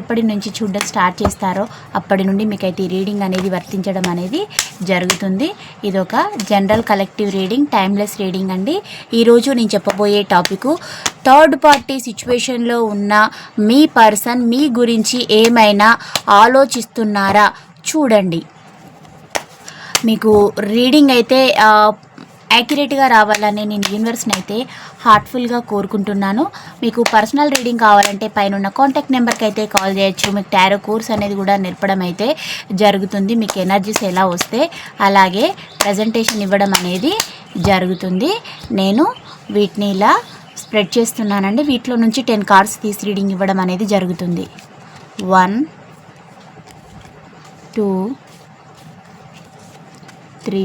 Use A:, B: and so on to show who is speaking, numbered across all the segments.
A: ఎప్పటి నుంచి చూడడం స్టార్ట్ చేస్తారో అప్పటి నుండి మీకైతే ఈ రీడింగ్ అనేది వర్తించడం అనేది జరుగుతుంది. ఇది ఒక general collective reading timeless reading అండి. ఈరోజు నేను చెప్పబోయే టాపిక్ థర్డ్ పార్టీ సిచ్యువేషన్లో ఉన్న మీ పర్సన్ మీ గురించి ఏమైనా ఆలోచిస్తున్నారా? చూడండి. మీకు రీడింగ్ అయితే యాక్యురేట్గా రావాలని నేను యూనివర్స్ని అయితే హార్ట్ఫుల్గా కోరుకుంటున్నాను. మీకు పర్సనల్ రీడింగ్ కావాలంటే పైన ఉన్న కాంటాక్ట్ నెంబర్కి అయితే కాల్ చేయొచ్చు. మీకు టారో కోర్స్ అనేది కూడా నేర్పడం అయితే జరుగుతుంది. మీకు ఎనర్జీస్ ఎలా వస్తే అలాగే ప్రజెంటేషన్ ఇవ్వడం అనేది జరుగుతుంది. నేను వీటిని ఇలా స్ప్రెడ్ చేస్తున్నానండి. వీటిలో నుంచి టెన్ కార్డ్స్ తీసి రీడింగ్ ఇవ్వడం అనేది జరుగుతుంది. One two three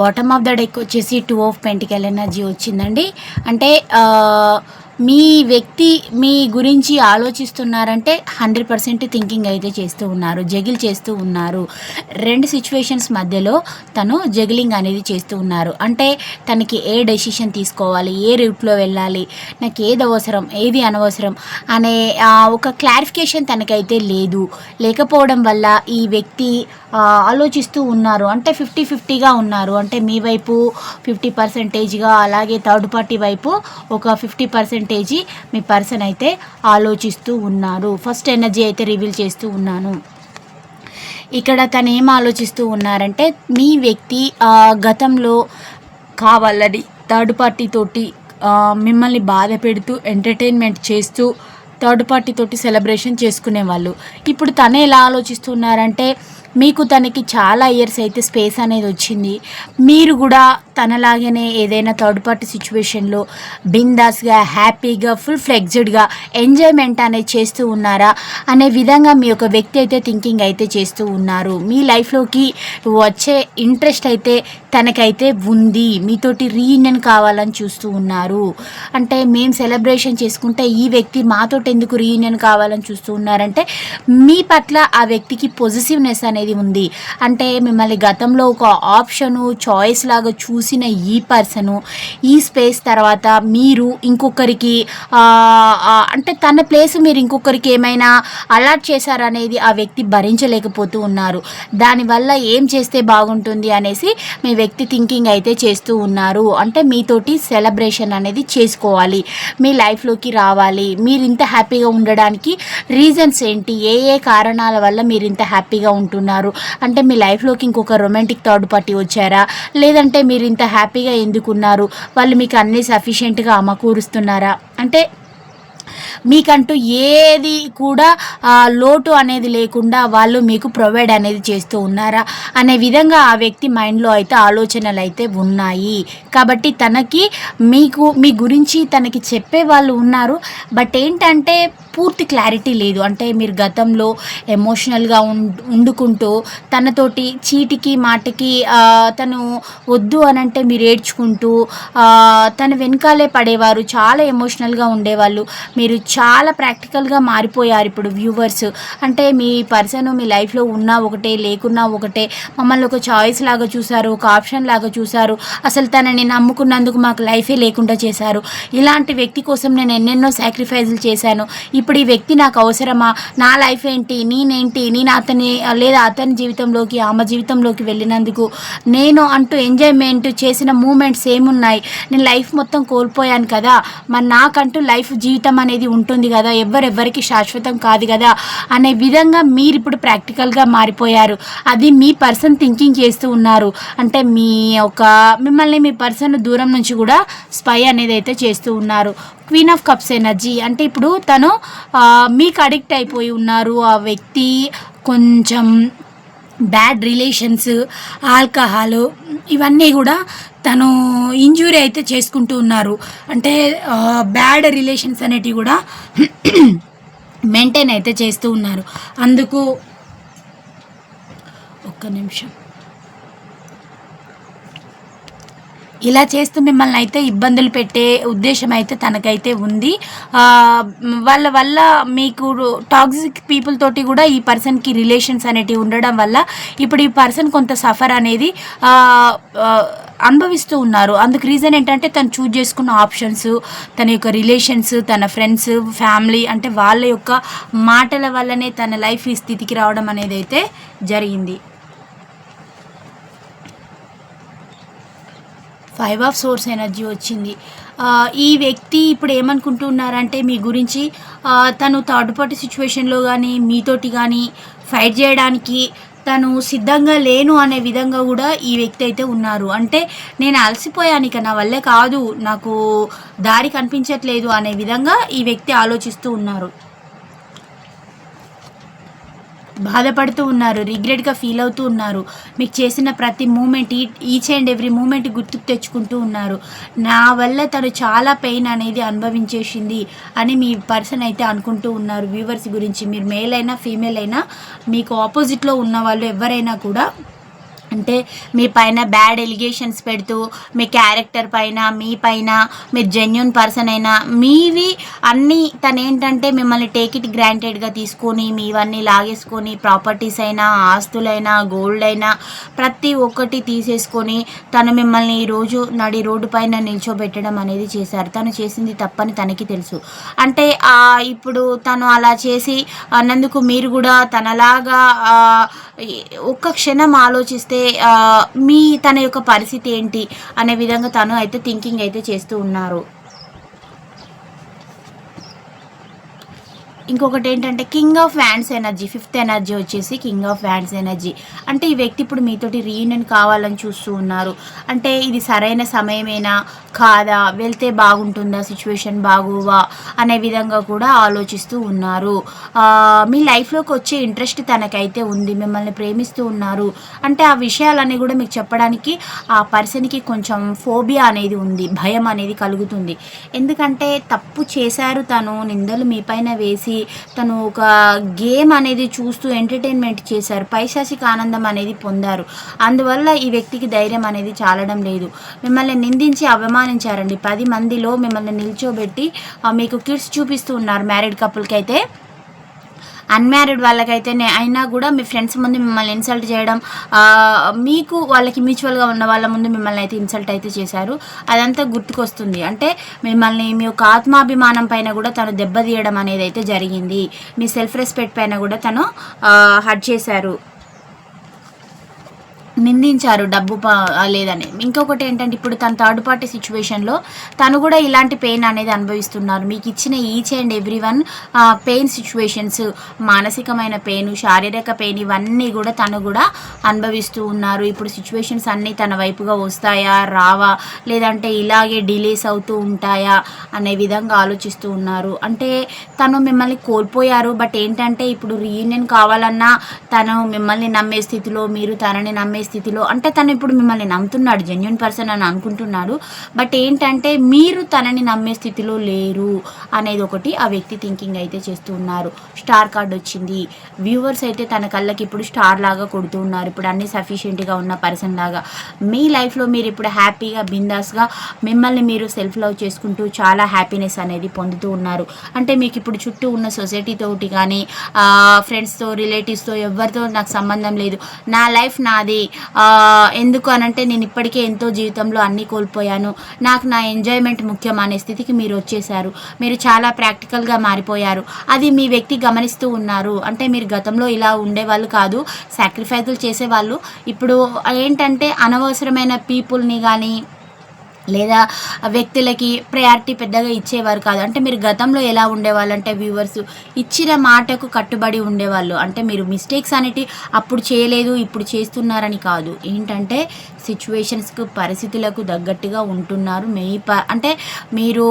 A: bottom of the deck వచ్చేసి టూ ఆఫ్ పెంటికల్ ఎనర్జీ వచ్చిందండి. అంటే మీ వ్యక్తి మీ గురించి ఆలోచిస్తున్నారంటే హండ్రెడ్ పర్సెంట్ థింకింగ్ అయితే చేస్తూ ఉన్నారు జగిల్ చేస్తూ ఉన్నారు. రెండు సిచ్యువేషన్స్ మధ్యలో తను జగిలింగ్ అనేది చేస్తూ ఉన్నారు. అంటే తనకి ఏ డెసిషన్ తీసుకోవాలి ఏ రూట్లో వెళ్ళాలి నాకు ఏది అవసరం ఏది అనవసరం అనే ఒక క్లారిఫికేషన్ తనకైతే లేదు. లేకపోవడం వల్ల ఈ వ్యక్తి ఆలోచిస్తూ ఉన్నారు. అంటే ఫిఫ్టీ ఫిఫ్టీగా ఉన్నారు. అంటే మీ వైపు ఫిఫ్టీ పర్సెంటేజ్గా అలాగే థర్డ్ పార్టీ వైపు ఒక ఫిఫ్టీ పర్సెంటేజీ మీ పర్సన్ అయితే ఆలోచిస్తూ ఉన్నారు. ఫస్ట్ ఎనర్జీ అయితే రివీల్ చేస్తూ ఉన్నాను. ఇక్కడ తను ఏం ఆలోచిస్తూ ఉన్నారంటే మీ వ్యక్తి గతంలో కావాలని థర్డ్ పార్టీ తోటి మిమ్మల్ని బాధ పెడుతూ ఎంటర్టైన్మెంట్ చేస్తూ థర్డ్ పార్టీ తోటి సెలబ్రేషన్ చేసుకునేవాళ్ళు. ఇప్పుడు తనే ఎలా ఆలోచిస్తున్నారంటే మీకు తనకి చాలా ఇయర్స్ అయితే స్పేస్ అనేది వచ్చింది. మీరు కూడా తనలాగానే ఏదైనా థర్డ్ పార్టీ సిచ్యువేషన్లో బిందాస్గా హ్యాపీగా ఫుల్ ఫ్లెక్జ్డ్గా ఎంజాయ్మెంట్ అనేది చేస్తూ ఉన్నారా? అనే విధంగా మీ యొక్క వ్యక్తి అయితే థింకింగ్ అయితే చేస్తూ ఉన్నారు. మీ లైఫ్లోకి వచ్చే ఇంట్రెస్ట్ అయితే తనకైతే ఉంది. మీతోటి రీయూనియన్ కావాలని చూస్తూ ఉన్నారు. అంటే మేము సెలబ్రేషన్ చేసుకుంటే ఈ వ్యక్తి మాతోటి ఎందుకు రీయూనియన్ కావాలని చూస్తూ ఉన్నారంటే మీ పట్ల ఆ వ్యక్తికి పొజిటివ్నెస్ అనేది అనేది ఉంది. అంటే మిమ్మల్ని గతంలో ఒక ఆప్షను చాయిస్ లాగా చూసిన ఈ పర్సను ఈ స్పేస్ తర్వాత మీరు ఇంకొకరికి అంటే తన ప్లేస్ మీరు ఇంకొకరికి ఏమైనా అలర్ట్ చేశారనేది ఆ వ్యక్తి భరించలేకపోతూ ఉన్నారు. దానివల్ల ఏం చేస్తే బాగుంటుంది అనేసి మీ వ్యక్తి థింకింగ్ అయితే చేస్తూ ఉన్నారు. అంటే మీతోటి సెలబ్రేషన్ అనేది చేసుకోవాలి. మీ లైఫ్లోకి రావాలి. మీరు ఇంత హ్యాపీగా ఉండడానికి రీజన్స్ ఏంటి? ఏ ఏ కారణాల వల్ల మీరు ఇంత హ్యాపీగా ఉంటున్నారు? అంటే మీ లైఫ్లోకి ఇంకొక రొమాంటిక్ థర్డ్ పార్టీ వచ్చారా? లేదంటే మీరు ఇంత హ్యాపీగా ఎందుకున్నారు? వాళ్ళు మీకు అన్ని సఫిషియెంట్గా అమకూరుస్తున్నారా? అంటే మీకంటూ ఏది కూడా ఆ, లోటు అనేది లేకుండా వాళ్ళు మీకు ప్రొవైడ్ అనేది చేస్తూ ఉన్నారా? అనే విధంగా ఆ వ్యక్తి మైండ్లో అయితే ఆలోచనలు అయితే ఉన్నాయి. కాబట్టి తనకి మీకు మీ గురించి తనకి చెప్పే వాళ్ళు ఉన్నారు. బట్ ఏంటంటే పూర్తి క్లారిటీ లేదు. అంటే మీరు గతంలో ఎమోషనల్గా ఉండుకుంటూ తనతోటి చీటికి మాటకి తను వద్దు అని అంటే మీరు ఏడ్చుకుంటూ తన వెనకాలే పడేవారు చాలా ఎమోషనల్గా ఉండేవాళ్ళు. మీరు చాలా ప్రాక్టికల్గా మారిపోయారు ఇప్పుడు వ్యూవర్స్ అంటే మీ పర్సన్ మీ లైఫ్లో ఉన్నా ఒకటే లేకున్నా ఒకటే మమ్మల్ని ఒక చాయిస్ లాగా చూసారు ఒక ఆప్షన్ లాగా చూసారు అసలు తనని నమ్ముకున్నందుకు మాకు లైఫే లేకుండా చేశారు. ఇలాంటి వ్యక్తి కోసం నేను ఎన్నెన్నో సాక్రిఫైజులు చేశాను. ఇప్పుడు ఈ వ్యక్తి నాకు అవసరమా? నా లైఫ్ ఏంటి? నేనేంటి? నేను అతని లేదా అతని జీవితంలోకి ఆమె జీవితంలోకి వెళ్ళినందుకు నేను అంటూ ఎంజాయ్మెంట్ చేసిన మూమెంట్స్ ఏమున్నాయి? నేను లైఫ్ మొత్తం కోల్పోయాను కదా. మరి నాకంటూ లైఫ్ జీవితం అనేది ఉంటుంది కదా ఎవరెవ్వరికి శాశ్వతం కాదు కదా అనే విధంగా మీరు ఇప్పుడు ప్రాక్టికల్గా మారిపోయారు. అది మీ పర్సన్ థింకింగ్ చేస్తూ ఉన్నారు. అంటే మీ ఒక మిమ్మల్ని మీ పర్సన్ దూరం నుంచి కూడా స్పై అనేది అయితే చేస్తూ ఉన్నారు. క్వీన్ ఆఫ్ కప్స్ ఎనర్జీ అంటే ఇప్పుడు తను మీకు అడిక్ట్ అయిపోయి ఉన్నారు. ఆ వ్యక్తి కొంచెం బ్యాడ్ రిలేషన్స్ ఆల్కహాల్ ఇవన్నీ కూడా తను ఇంజూరీ అయితే చేసుకుంటూ ఉన్నారు. అంటే బ్యాడ్ రిలేషన్స్ అనేటివి కూడా మెయింటైన్ అయితే చేస్తూ ఉన్నారు. అందుకు ఒక్క నిమిషం. ఇలా చేస్తూ మిమ్మల్ని అయితే ఇబ్బందులు పెట్టే ఉద్దేశం అయితే తనకైతే ఉంది. వాళ్ళ వల్ల మీకు టాక్సిక్ పీపుల్ తోటి కూడా ఈ పర్సన్కి రిలేషన్స్ అనేటివి ఉండడం వల్ల ఇప్పుడు ఈ పర్సన్ కొంత సఫర్ అనేది అనుభవిస్తూ ఉన్నారు. అందుకు రీజన్ ఏంటంటే తను చూజ్ చేసుకున్న ఆప్షన్స్ తన యొక్క రిలేషన్స్ తన ఫ్రెండ్స్ ఫ్యామిలీ అంటే వాళ్ళ యొక్క మాటల వల్లనే తన లైఫ్ ఈ స్థితికి రావడం అనేది అయితే జరిగింది. ఫైవ్ ఆఫ్ సోర్స్ ఎనర్జీ వచ్చింది. ఈ వ్యక్తి ఇప్పుడు ఏమనుకుంటున్నారంటే మీ గురించి తను థర్డ్ పార్టీ సిచ్యువేషన్లో కానీ మీతోటి కానీ ఫైట్ చేయడానికి తను సిద్ధంగా లేను అనే విధంగా కూడా ఈ వ్యక్తి అయితే ఉన్నారు. అంటే నేను అలసిపోయాను ఇక నా వల్లే కాదు నాకు దారి కనిపించట్లేదు అనే విధంగా ఈ వ్యక్తి ఆలోచిస్తూ ఉన్నారు. బాధపడుతూ ఉన్నారు రిగ్రెట్గా ఫీల్ అవుతూ ఉన్నారు. మీకు చేసిన ప్రతి moment each and every moment గుర్తుకు తెచ్చుకుంటూ ఉన్నారు. నా వల్ల తను చాలా పెయిన్ అనేది అనుభవించేసింది అని మీ పర్సన్ అయితే అనుకుంటూ ఉన్నారు. వ్యూవర్స్ గురించి మీరు మేల్ అయినా ఫీమేల్ అయినా మీకు ఆపోజిట్లో ఉన్న వాళ్ళు ఎవరైనా కూడా అంటే మీ పైన బ్యాడ్ ఎలిగేషన్స్ పెడుతూ మీ క్యారెక్టర్ పైన మీ పైన మీరు జెన్యున్ పర్సన్ అయినా మీవి అన్నీ తను ఏంటంటే మిమ్మల్ని టేక్ ఇట్ గ్రాంటెడ్గా తీసుకొని మీవన్నీ లాగేసుకొని ప్రాపర్టీస్ అయినా ఆస్తులైనా గోల్డ్ అయినా ప్రతి ఒక్కటి తీసేసుకొని తను మిమ్మల్ని ఈరోజు నడి రోడ్డు పైన నిల్చోబెట్టడం అనేది చేశారు. తను చేసింది తప్పని తనకి తెలుసు. అంటే ఇప్పుడు తను అలా చేసి అన్నందుకు మీరు కూడా తనలాగా ఒక్క క్షణం ఆలోచిస్తే మీ తన యొక్క పరిస్థితి ఏంటి? అనే విధంగా తను అయితే థింకింగ్ అయితే చేస్తూ ఉన్నారు. ఇంకొకటి ఏంటంటే king of wands energy fifth energy వచ్చేసి కింగ్ ఆఫ్ వ్యాండ్స్ ఎనర్జీ అంటే ఈ వ్యక్తి ఇప్పుడు మీతోటి రీయూనియన్ కావాలని చూస్తూ ఉన్నారు. అంటే ఇది సరైన సమయమేనా? కాదా? వెళ్తే బాగుంటుందా? సిచ్యువేషన్ బాగోవా? అనే విధంగా కూడా ఆలోచిస్తూ ఉన్నారు. మీ లైఫ్లోకి వచ్చే ఇంట్రెస్ట్ తనకైతే ఉంది. మిమ్మల్ని ప్రేమిస్తూ ఉన్నారు. అంటే ఆ విషయాలన్నీ కూడా మీకు చెప్పడానికి ఆ పర్సన్కి కొంచెం ఫోబియా అనేది ఉంది. భయం అనేది కలుగుతుంది. ఎందుకంటే తప్పు చేశారు తను. నిందలు మీ పైన వేసి తను ఒక గేమ్ అనేది చూస్తూ ఎంటర్టైన్మెంట్ చేశారు. పైశాసిక ఆనందం అనేది పొందారు. అందువల్ల ఈ వ్యక్తికి ధైర్యం అనేది చాలడం లేదు. మిమ్మల్ని నిందించి అవమానించారండి. పది మందిలో మిమ్మల్ని నిల్చోబెట్టి మీకు కిడ్స్ చూపిస్తూ ఉన్నారు మ్యారీడ్ కపుల్కి అయితే అన్మ్యారీడ్ వాళ్ళకైతే అయినా కూడా మీ ఫ్రెండ్స్ ముందు మిమ్మల్ని ఇన్సల్ట్ చేయడం మీకు వాళ్ళకి మ్యూచువల్గా ఉన్న వాళ్ళ ముందు మిమ్మల్ని అయితే ఇన్సల్ట్ అయితే చేశారు. అదంతా గుర్తుకొస్తుంది. అంటే మిమ్మల్ని మీ యొక్క ఆత్మాభిమానం పైన కూడా తను దెబ్బతీయడం అనేది అయితే జరిగింది. మీ సెల్ఫ్ రెస్పెక్ట్ పైన కూడా తను హట్ చేశారు. నిందించారు డబ్బు లేదని. ఇంకొకటి ఏంటంటే ఇప్పుడు తన థర్డ్ పార్టీ సిచ్యువేషన్లో తను కూడా ఇలాంటి పెయిన్ అనేది అనుభవిస్తున్నారు. మీకు ఇచ్చిన each and every one pain situations మానసికమైన పెయిన్ శారీరక పెయిన్ ఇవన్నీ కూడా తను కూడా అనుభవిస్తూ ఉన్నారు. ఇప్పుడు సిచ్యువేషన్స్ అన్నీ తన వైపుగా వస్తాయా రావా లేదంటే ఇలాగే డిలేస్ అవుతూ ఉంటాయా అనే విధంగా ఆలోచిస్తూ ఉన్నారు. అంటే తను మిమ్మల్ని కోల్పోయారు బట్ ఏంటంటే ఇప్పుడు రీయూనియన్ కావాలన్నా తను మిమ్మల్ని నమ్మే స్థితిలో మీరు తనని నమ్మే స్థితిలో అంటే తను ఇప్పుడు మిమ్మల్ని నమ్ముతున్నాడు జెన్యున్ పర్సన్ అని అనుకుంటున్నాడు. బట్ ఏంటంటే మీరు తనని నమ్మే స్థితిలో లేరు అనేది ఒకటి ఆ వ్యక్తి థింకింగ్ అయితే చేస్తూ ఉన్నారు. స్టార్ కార్డ్ వచ్చింది. వ్యూవర్స్ అయితే తన కళ్ళకి ఇప్పుడు స్టార్ లాగా కొడుతూ ఉన్నారు. ఇప్పుడు అన్ని సఫిషియెంట్గా ఉన్న పర్సన్ లాగా. మీ లైఫ్లో మీరు ఇప్పుడు హ్యాపీగా బిందాస్గా మిమ్మల్ని మీరు సెల్ఫ్ లవ్ చేసుకుంటూ చాలా హ్యాపీనెస్ అనేది పొందుతూ ఉన్నారు. అంటే మీకు ఇప్పుడు చుట్టూ ఉన్న సొసైటీ తోటి కానీ ఫ్రెండ్స్తో రిలేటివ్స్తో ఎవరితో నాకు సంబంధం లేదు. నా లైఫ్ నాది. ఎందుకు అనంటే నేను ఇప్పటికే ఎంతో జీవితంలో అన్నీ కోల్పోయాను. నాకు నా ఎంజాయ్మెంట్ ముఖ్యం అనే స్థితికి మీరు వచ్చేసారు మీరు చాలా ప్రాక్టికల్గా మారిపోయారు. అది మీ వ్యక్తి గమనిస్తూ ఉన్నారు. అంటే మీరు గతంలో ఇలా ఉండేవాళ్ళు కాదు. సాక్రిఫైజులు చేసేవాళ్ళు. ఇప్పుడు ఏంటంటే అనవసరమైన పీపుల్ని కానీ లేదా వ్యక్తులకి ప్రయారిటీ పెద్దగా ఇచ్చేవారు కాదు. అంటే మీరు గతంలో ఎలా ఉండేవాళ్ళు అంటే వ్యూవర్స్ ఇచ్చిన మాటకు కట్టుబడి ఉండేవాళ్ళు. అంటే మీరు మిస్టేక్స్ అనేటి అప్పుడు చేయలేదు ఇప్పుడు చేస్తున్నారని కాదు. ఏంటంటే సిచ్యువేషన్స్కు పరిస్థితులకు తగ్గట్టుగా ఉంటున్నారు. మీ ప అంటే మీరు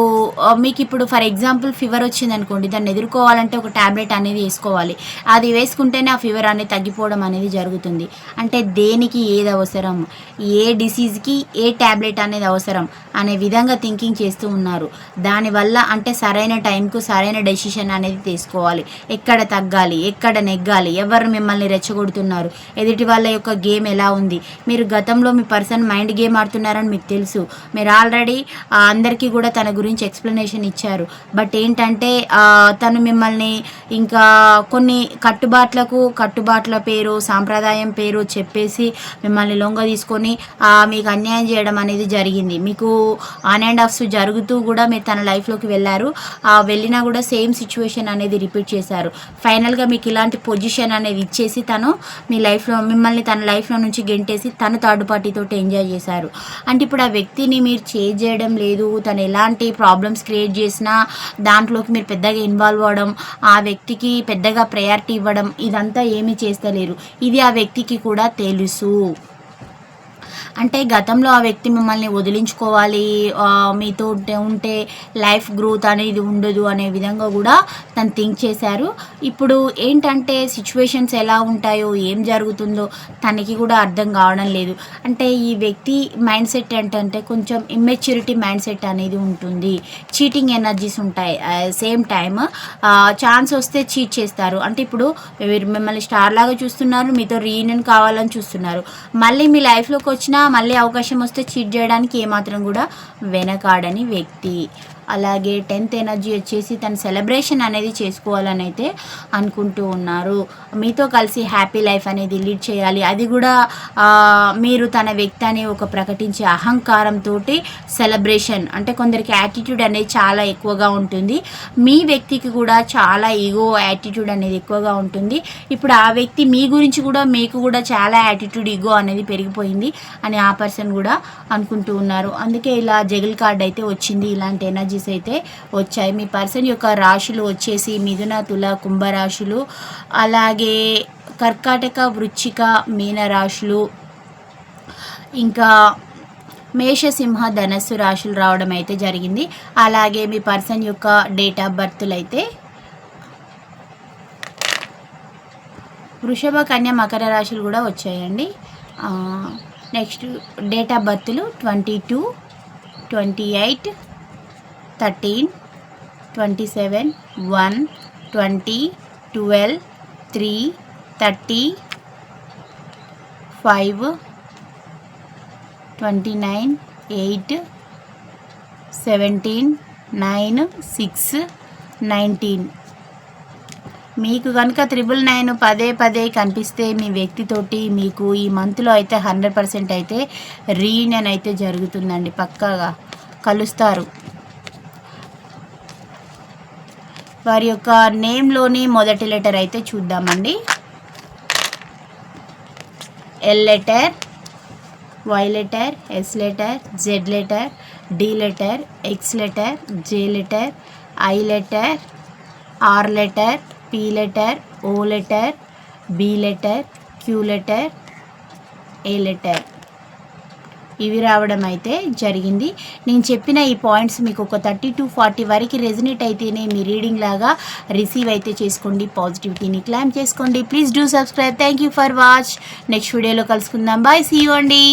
A: మీకు ఇప్పుడు ఫర్ ఎగ్జాంపుల్ ఫీవర్ వచ్చింది అనుకోండి దాన్ని ఎదుర్కోవాలంటే ఒక ట్యాబ్లెట్ అనేది వేసుకోవాలి. అది వేసుకుంటేనే ఆ ఫీవర్ అనేది తగ్గిపోవడం అనేది జరుగుతుంది. అంటే దేనికి ఏది అవసరం? ఏ డిసీజ్కి ఏ ట్యాబ్లెట్ అనేది అవసరం? అనే విధంగా థింకింగ్ చేస్తూ ఉన్నారు. దానివల్ల అంటే సరైన టైంకు సరైన డెసిషన్ అనేది తీసుకోవాలి. ఎక్కడ తగ్గాలి ఎక్కడ నెగ్గాలి ఎవరు మిమ్మల్ని రెచ్చగొడుతున్నారు ఎదుటి వాళ్ళ యొక్క గేమ్ ఎలా ఉంది? మీరు గతంలో మీ పర్సన్ మైండ్ గేమ్ ఆడుతున్నారని మీకు తెలుసు. మీరు ఆల్రెడీ అందరికీ కూడా తన గురించి ఎక్స్ప్లెనేషన్ ఇచ్చారు. బట్ ఏంటంటే తను మిమ్మల్ని ఇంకా కొన్ని కట్టుబాట్లకు కట్టుబాట్ల పేరు సాంప్రదాయం పేరు చెప్పేసి మిమ్మల్ని లొంగ తీసుకొని మీకు అన్యాయం చేయడం అనేది జరిగింది. మీకు ఆన్ అండ్ ఆఫ్స్ జరుగుతూ కూడా మీరు తన లైఫ్లోకి వెళ్ళారు. ఆ వెళ్ళినా కూడా సేమ్ సిచ్యువేషన్ అనేది రిపీట్ చేశారు. ఫైనల్గా మీకు ఇలాంటి పొజిషన్ అనేది ఇచ్చేసి తను మీ లైఫ్లో మిమ్మల్ని తన లైఫ్లో నుంచి గెంటేసి తను థర్డ్ పార్టీతో ఎంజాయ్ చేశారు. అంటే ఇప్పుడు ఆ వ్యక్తిని మీరు చేంజ్ చేయడం లేదు తను ఎలాంటి ప్రాబ్లమ్స్ క్రియేట్ చేసినా దాంట్లోకి మీరు పెద్దగా ఇన్వాల్వ్ అవ్వడం ఆ వ్యక్తికి పెద్దగా ప్రయారిటీ ఇవ్వడం ఇదంతా ఏమీ చేస్తలేరు. ఇది ఆ వ్యక్తికి కూడా తెలుసు. అంటే గతంలో ఆ వ్యక్తి మిమ్మల్ని వదిలించుకోవాలి మీతో ఉంటే ఉంటే లైఫ్ గ్రోత్ అనేది ఉండదు అనే విధంగా కూడా తను థింక్ చేశారు. ఇప్పుడు ఏంటంటే సిచ్యువేషన్స్ ఎలా ఉంటాయో ఏం జరుగుతుందో తనకి కూడా అర్థం కావడం లేదు. అంటే ఈ వ్యక్తి మైండ్ సెట్ ఏంటంటే కొంచెం ఇమ్మెచ్యూరిటీ మైండ్ సెట్ అనేది ఉంటుంది. చీటింగ్ ఎనర్జీస్ ఉంటాయి సేమ్ టైమ్ ఛాన్స్ వస్తే చీట్ చేస్తారు. అంటే ఇప్పుడు మీరు మిమ్మల్ని స్టార్ లాగా చూస్తున్నారు మీతో రీయూనియన్ కావాలని చూస్తున్నారు. మళ్ళీ మీ లైఫ్లోకి వచ్చినా మళ్ళీ అవకాశం వస్తే చీట్ చేయడానికి ఏమాత్రం కూడా వెనకాడని వ్యక్తి. అలాగే టెన్త్ ఎనర్జీ వచ్చేసి తన సెలబ్రేషన్ అనేది చేసుకోవాలని అయితే అనుకుంటూ ఉన్నారు. మీతో కలిసి హ్యాపీ లైఫ్ అనేది లీడ్ చేయాలి. అది కూడా మీరు తన వ్యక్తి అని ఒక ప్రకటించే అహంకారంతో సెలబ్రేషన్ అంటే కొందరికి యాటిట్యూడ్ అనేది చాలా ఎక్కువగా ఉంటుంది. మీ వ్యక్తికి కూడా చాలా ఈగో యాటిట్యూడ్ అనేది ఎక్కువగా ఉంటుంది. ఇప్పుడు ఆ వ్యక్తి మీ గురించి కూడా మీకు కూడా చాలా యాటిట్యూడ్ ఈగో అనేది పెరిగిపోయింది అని ఆ పర్సన్ కూడా అనుకుంటూ ఉన్నారు. అందుకే ఇలా జగిల్ కార్డ్ అయితే వచ్చింది ఇలాంటి ఎనర్జీ మెసేజెస్ అయితే వచ్చాయి. మీ పర్సన్ యొక్క రాశులు వచ్చేసి మిథున తుల కుంభ రాశులు అలాగే కర్కాటక వృచ్చిక మీన రాశులు ఇంకా మేషసింహ ధనస్సు రాశులు రావడం అయితే జరిగింది. అలాగే మీ పర్సన్ యొక్క డేట్ ఆఫ్ బర్త్లు అయితే వృషభ కన్య మకర రాశులు కూడా వచ్చాయండి. Next date of బర్త్లు twenty two twenty eight thirteen twenty seven one twenty twelve three thirty five twenty nine eight seventeen nine six nineteen మీకు కనుక త్రిబుల్ నైన్ పదే పదే కనిపిస్తే మీ వ్యక్తితోటి మీకు ఈ మంత్లో అయితే హండ్రెడ్ పర్సెంట్ అయితే రీయూనియన్ అయితే జరుగుతుందండి. పక్కాగా కలుస్తారు. వారి యొక్క నేమ్లోని మొదటి లెటర్ అయితే చూద్దామండి. L letter Y letter S letter Z letter D letter X letter J letter I letter R letter P letter O letter B letter Q letter A letter. ఇవి రావడం అయితే జరిగింది. నేను చెప్పిన ఈ పాయింట్స్ మీకు ఒక థర్టీ టు ఫార్టీ వరకు రెజినేట్ అయితేనే మీ రీడింగ్ లాగా రిసీవ్ అయితే చేసుకోండి పాజిటివిటీని క్లైమ్ చేసుకోండి. Please do subscribe. Thank you for watch. Next వీడియోలో కలుసుకుందాం. బాయ్. సీ యూ అండి.